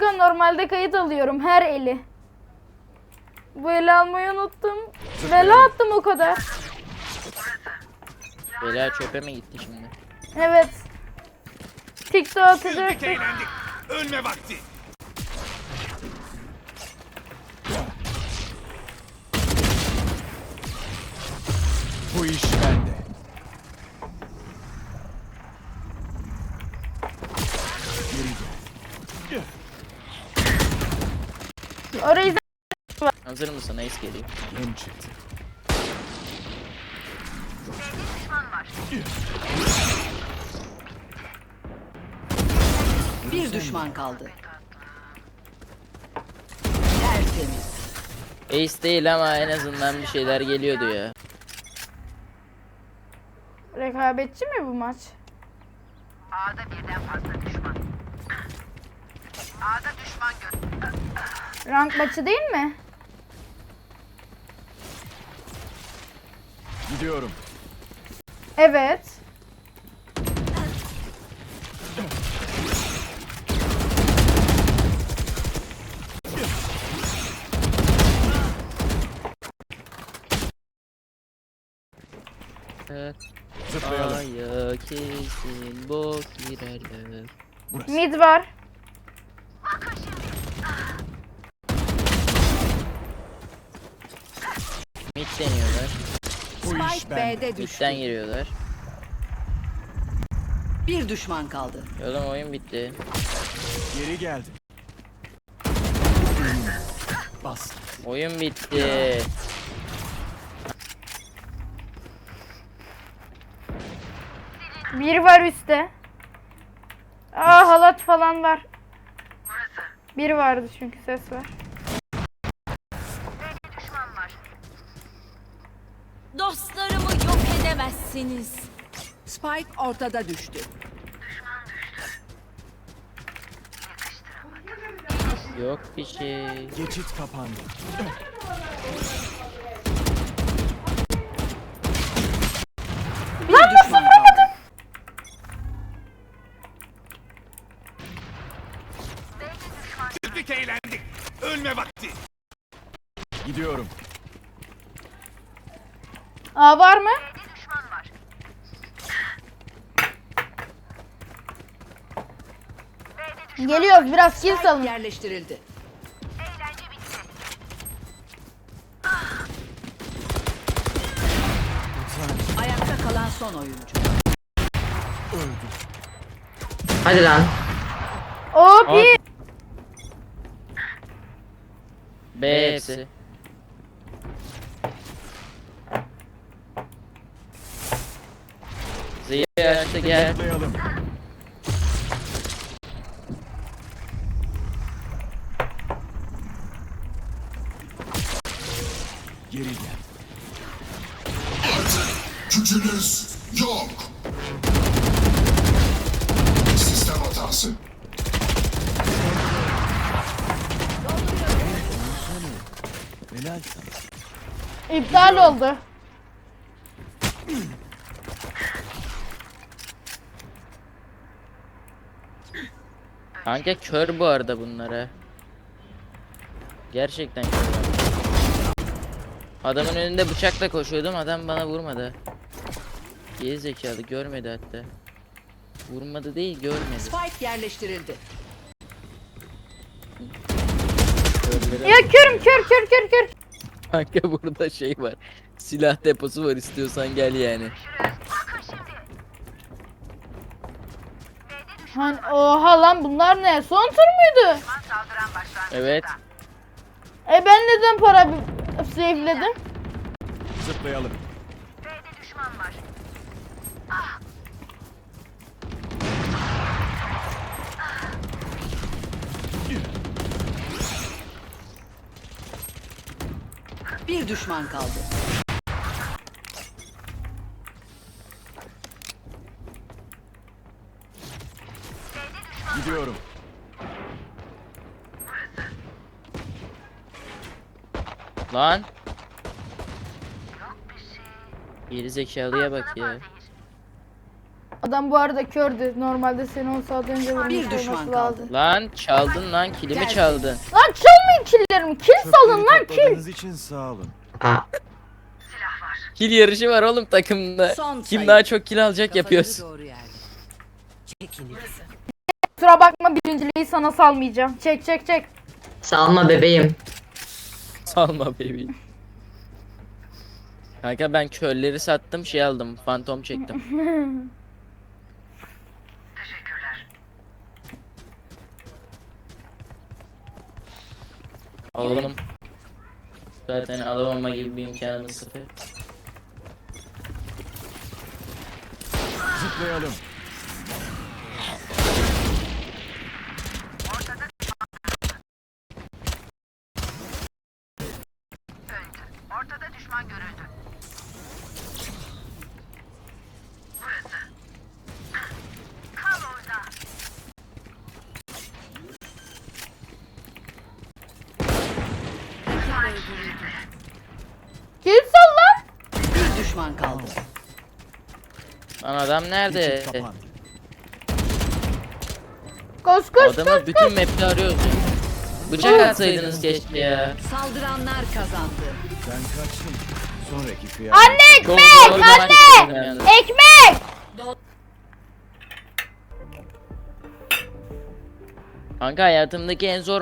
Kanka normalde kayıt alıyorum her eli. Bu eli almayı unuttum. Bela attım o kadar. Bela çöpe mi gitti şimdi? Evet. TikTok atacaktık. Eğlendik. Ölme vakti. Bu iş bende. Geri gel. Orayı Hazır mısın? Ace geliyor. Bir düşman kaldı. Tertemiz. Ace değil ama en azından bir şeyler geliyordu ya. rekabetçi mi bu maç? A'da birden fazla düşman. A'da düşman gör. Rank maçı değil mi? Gidiyorum. Evet. Zıplayalım. Aya kesin bok girerler. Burası. Mid var. Mid deniyorlar. Spike. B'de düştü. Mid'den giriyorlar. Bir düşman kaldı. Oğlum oyun bitti. Geri geldi. Bas. Oyun bitti. Bir var üstte. Aa halat falan var. Bir vardı çünkü ses var. Dostlarımı yok edemezsiniz. Spike ortada düştü. Yok bir şey. Geçit kapandı. Bir düşman kaldı. Güldük eğlendik. Ölme vakti. Gidiyorum. Aa var mı? Düşman var. Geliyoruz biraz kill salın. Yerleştirildi. Eğlence bitti. Ayakta kalan son oyuncu. Öldü. Hadi lan. O bir. B hepsi. Zehir açtı gel. Zıplayalım. Geri gel. Gücünüz yok. Sistem hatası. Helal sana. İptal oldu. Kanka kör bu arada bunlara. Gerçekten kör. Adamın önünde bıçakla koşuyordum adam bana vurmadı. Geri zekalı görmedi hatta. Vurmadı değil görmedi. Spike yerleştirildi. Ya körüm kör kör kör kör. Kanka burada şey var. Silah deposu var istiyorsan gel yani. Bakın şimdi. Hani, oha lan bunlar ne? Son tur muydu? Evet. E ben neden para saveledim? Zıplayalım. B'de düşman var. Bir düşman kaldı. Gidiyorum. Lan. Geri zekalıya bak ya. Adam bu arada kördü. Normalde seni 10 saat önce vurmuş Bir düşman kaldı. lazım. Lan çaldın lan kilimi çaldın. Lan çalmayın killerimi. Kill salın lan kill. topladığınız için sağ olun. Kil yarışı var oğlum takımda. Son Kim sayı. daha çok kill alacak yapıyoruz. Kafanızı doğru yerde. Çekilin. Kusura bakma birinciliği sana salmayacağım. Çek çek çek. Salma bebeğim. Salma baby. Kanka ben körleri sattım şey aldım. Fantom çektim. Alalım. Zaten alamama gibi bir imkanımız sıfır. Zıplayalım. Ortada düşman görüldü. Burası. Kal orada. Sal lan. Bir düşman kaldı. Lan adam nerede? Geçit kapan. Koş koş Adamı koş bütün map'te arıyoruz ya. Bıçak atsaydınız keşke ya. Saldıranlar kazandı. Ben kaçtım. Sonraki kıyamet. Anne Çok ekmek bir maç anne. yalnız. Ekmek. Kanka hayatımdaki en zor